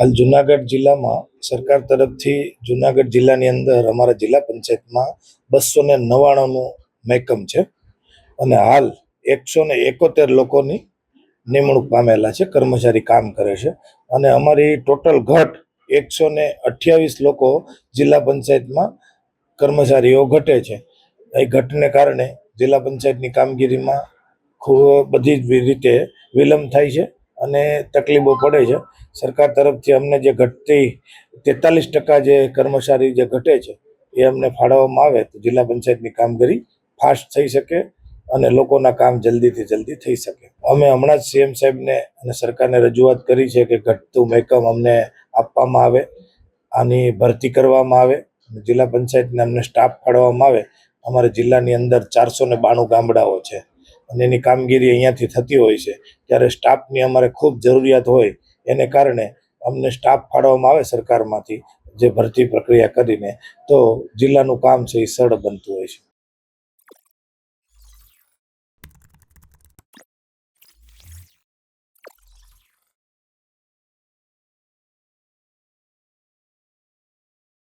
હાલ જુનાગઢ જિલ્લામાં સરકાર તરફથી જુનાગઢ જિલ્લાની અંદર અમારા જિલ્લા પંચાયતમાં બસો ને નવ્વાણુંનું મહેકમ છે. અને હાલ એકસો ને એકોતેર લોકોની નિમણૂક પામેલા છે, કર્મચારી કામ કરે છે. અને અમારી ટોટલ ઘટ એકસો ને અઠ્યાવીસ લોકો જિલ્લા પંચાયતમાં કર્મચારીઓ ઘટે છે. એ ઘટને કારણે જિલ્લા પંચાયતની કામગીરીમાં ખૂબ બધી જ રીતે વિલંબ થાય છે. અને તકલીફો પડે છે. સરકાર તરફથી અમને જે ઘટતી તેતાલીસ ટકા જે કર્મચારી જે ઘટે છે, એ અમને ફાળવવામાં આવે તો જિલ્લા પંચાયતની કામગીરી ફાસ્ટ થઈ શકે અને લોકોના કામ જલ્દીથી જલ્દી થઈ શકે. અમે હમણાં જ સીએમ સાહેબને અને સરકારને રજૂઆત કરી છે કે ઘટતું મહેકમ અમને આપવામાં આવે, આની ભરતી કરવામાં આવે જિલ્લા પંચાયતને અમને સ્ટાફ ફાળવવામાં આવે. અમારા જિલ્લાની અંદર ચારસો ને બાણું ગામડાઓ છે. અને એની કામગીરી અહીંયાથી થતી હોય છે. ત્યારે સ્ટાફની અમારે ખૂબ જરૂરિયાત હોય, એને કારણે અમને સ્ટાફ ફાળવવામાં આવે સરકારમાંથી જે ભરતી પ્રક્રિયા કરીને, તો જિલ્લાનું કામ છે એ સરળ બનતું હોય છે.